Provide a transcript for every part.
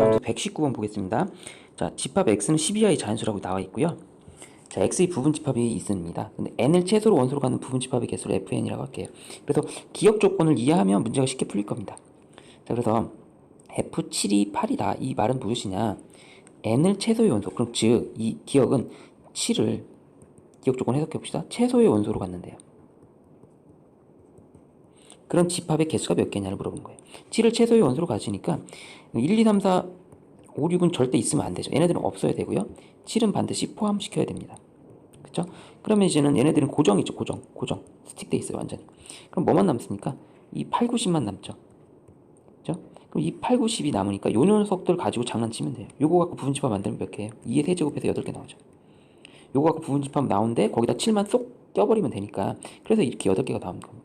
함수 119번 보겠습니다. 자, 집합 x는 12i 자연수라고 나와 있고요. 자, x의 부분 집합이 있습니다. 근데 n을 최소로 원소로 가는 부분 집합의 개수를 fn이라고 할게요. 그래서 기억 조건을 이해하면 문제가 쉽게 풀릴 겁니다. 자, 그래서 f7이 8이다. 이 말은 무엇이냐? n을 최소의 원소. 그럼 즉, 이 기억은 7을 기억 조건 해석해 봅시다. 최소의 원소로 갔는데요. 그럼 집합의 개수가 몇 개냐를 물어본 거예요. 7을 최소의 원소로 가지니까 1, 2, 3, 4, 5, 6은 절대 있으면 안 되죠. 얘네들은 없어야 되고요. 7은 반드시 포함시켜야 됩니다. 그렇죠? 그러면 이제는 얘네들은 고정이죠. 고정. 고정. 스틱돼 있어요. 완전히. 그럼 뭐만 남습니까? 이 8, 90만 남죠. 그렇죠? 그럼 이 8, 90이 남으니까 요 녀석들 가지고 장난치면 돼요. 요거 갖고 부분집합 만들면 몇 개예요? 2의 세제곱해서 8개 나오죠. 요거 갖고 부분집합 나오는데 거기다 7만 쏙 껴버리면 되니까 그래서 이렇게 8개가 나오는 겁니다.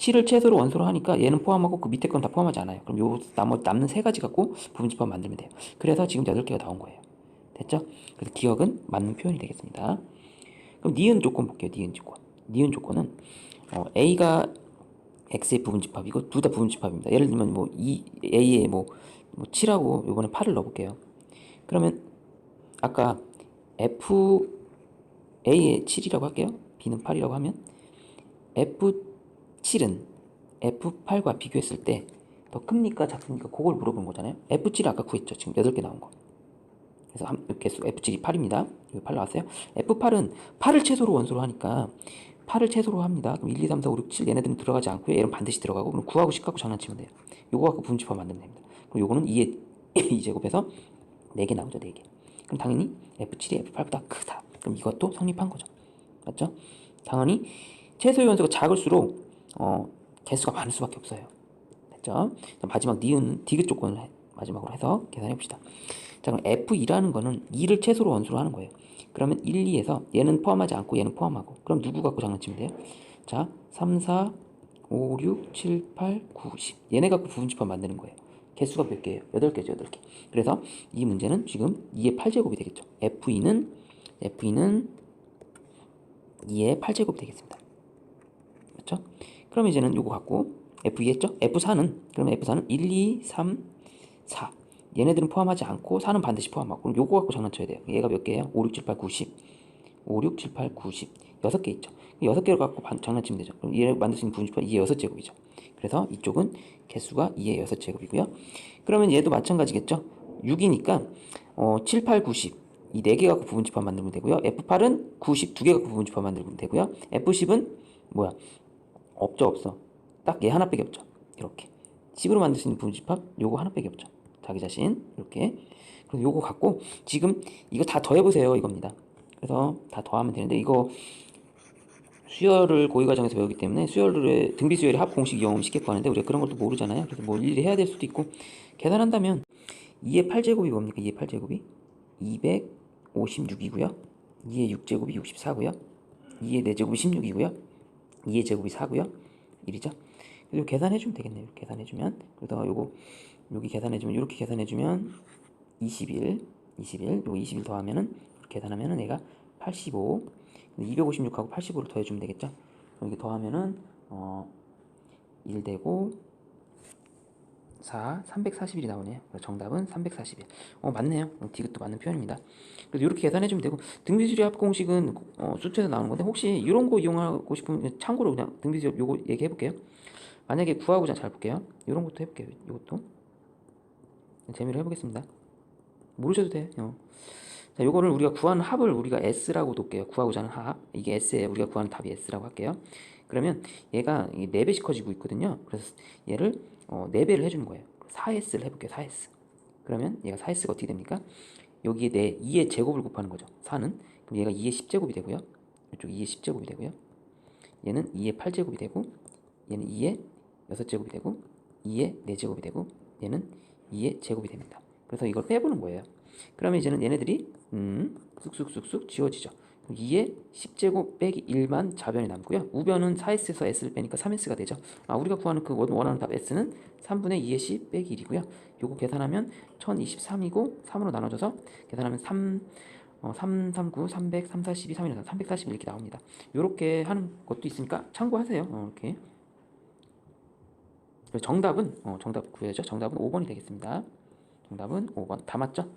7을 최소로 원소로 하니까 얘는 포함하고 그 밑에 건 다 포함하지 않아요. 그럼 요 나머 남는 세 가지 갖고 부분집합 만들면 돼요. 그래서 지금 8개가 나온 거예요. 됐죠? 그래서 기억은 맞는 표현이 되겠습니다. 그럼 니은 조건 볼게요. 니은 조건. 니은 조건은 어, A가 X의 부분집합이고 둘 다 부분집합입니다. 예를 들면 뭐이 A에 뭐, 뭐 7하고 요번에 8을 넣어볼게요. 그러면 아까 F A에 7이라고 할게요. B는 8이라고 하면 F7은 F8과 비교했을 때 더 큽니까 작습니까? 그걸 물어본 거잖아요. F7 아까 구했죠. 지금 8개 나온 거. 그래서 한, 개수 F7이 8입니다. 여기 8 나왔어요. F8은 8을 최소로 원소로 하니까 8을 최소로 합니다. 그럼 1, 2, 3, 4, 5, 6, 7 얘네들은 들어가지 않고요. 얘는 반드시 들어가고 그럼 9하고 10 갖고 장난치면 돼요. 요거 갖고 분집합 만들면 됩니다. 그럼 요거는 2의 2제곱해서 4개 나오죠. 4개. 그럼 당연히 F7이 F8보다 크다. 그럼 이것도 성립한 거죠. 맞죠? 당연히 최소의 원소가 작을수록 어, 개수가 많을 수밖에 없어요. 됐죠? 자, 마지막 니은 디귿 조건을 해- 마지막으로 해서 계산해 봅시다. 자, 그럼 F2라는 거는 2를 최소로 원소로 하는 거예요. 그러면 1, 2에서 얘는 포함하지 않고 얘는 포함하고 그럼 누구 갖고 장난치면 돼요? 자, 3, 4, 5, 6, 7, 8, 9, 10 얘네 갖고 부분집합 만드는 거예요. 개수가 몇 개예요? 8개죠, 8개. 그래서 이 문제는 지금 2의 8제곱이 되겠죠. F2는 F2는 2의 8제곱 되겠습니다. 그렇죠? 그럼 이제는 요거 갖고 F2 했죠? F4는 그러면 F4는 1, 2, 3, 4 얘네들은 포함하지 않고 4는 반드시 포함하고 그럼 요거 갖고 장난쳐야 돼요. 얘가 몇 개예요? 5, 6, 7, 8, 9, 10 5, 6, 7, 8, 9, 10 6개 있죠. 6개를 갖고 반- 장난치면 되죠. 그럼 얘를 만들 수 있는 분집합 2의 6제곱이죠. 그래서 이쪽은 개수가 2의 6제곱이고요. 그러면 얘도 마찬가지겠죠. 6이니까 어, 7, 8, 9, 10이 4개 갖고 부분집합 만들면 되고요. F8은 90 2개 갖고 부분집합 만들면 되고요. F10은 뭐야? 없죠, 없어. 딱 얘 하나밖에 없죠. 이렇게. 10으로 만들 수 있는 부분집합 요거 하나밖에 없죠. 자기 자신 이렇게. 그래서 요거 갖고 지금 이거 다 더해보세요 이겁니다. 그래서 다 더하면 되는데 이거 수열을 고위 과정에서 배우기 때문에 수열의 등비 수열의 합 공식 이용하면 쉽게 구하는데 우리가 그런 것도 모르잖아요. 그래서 뭐 일일이 해야 될 수도 있고 계산한다면 2의 8제곱이 뭡니까? 2의 8제곱이 256이고요. 2의 6제곱이 64고요. 2의 4제곱이 16이고요. 2의 제곱이 4고요. 1이죠. 그리고 계산해주면 되겠네요. 계산해주면 그러다가 요거 여기 계산해주면 이렇게 계산해주면 21, 21, 요거 21 더하면은 계산하면은 얘가 85, 256하고 85를 더해주면 되겠죠. 이게 더하면은 어 1 되고 4, 341이 나오네요. 정답은 341. 어 맞네요. 어, 디귿도 맞는 표현입니다. 그래서 이렇게 계산해주면 되고 등비수리 합 공식은 어, 수트에서 나오는 건데 혹시 이런 거 이용하고 싶으면 참고로 그냥 등비수리 요거 얘기해 볼게요. 만약에 구하고자 잘 볼게요. 이런 것도 해볼게요. 이것도 재미로 해보겠습니다. 모르셔도 돼. 요 자, 요거를 우리가 구하는 합을 우리가 S라고 놓을게요. 구하고자 하는 합. 이게 S예요. 우리가 구하는 답이 S라고 할게요. 그러면 얘가 4배씩 커지고 있거든요. 그래서 얘를 어, 4배를 해주는 거예요. 4S를 해볼게요. 4S. 그러면 얘가 4S가 어떻게 됩니까? 여기에 내 2의 제곱을 곱하는 거죠. 4는. 그럼 얘가 2의 10제곱이 되고요. 이쪽 2의 10제곱이 되고요. 얘는 2의 8제곱이 되고 얘는 2의 6제곱이 되고 2의 4제곱이 되고 얘는 2의 제곱이 됩니다. 그래서 이걸 빼보는 거예요. 그러면 이제는 얘네들이 음, 쑥쑥쑥쑥 지워지죠. 2의 10제곱 빼기 1만 자변이 남고요. 우변은 4s에서 s를 빼니까 3s가 되죠. 아, 우리가 구하는 그 원- 원하는 답 s는 3분의 2의 10 빼기 1이고요. 요거 계산하면 1023이고 3으로 나눠져서 계산하면 3 어, 3, 3, 9, 300, 3, 4, 12, 3이라서 341 이렇게 나옵니다. 요렇게 하는 것도 있으니까 참고하세요. 어, 이렇게. 정답은 어, 정답 구해야죠. 정답은 5번이 되겠습니다. 정답은 5번 다 맞죠?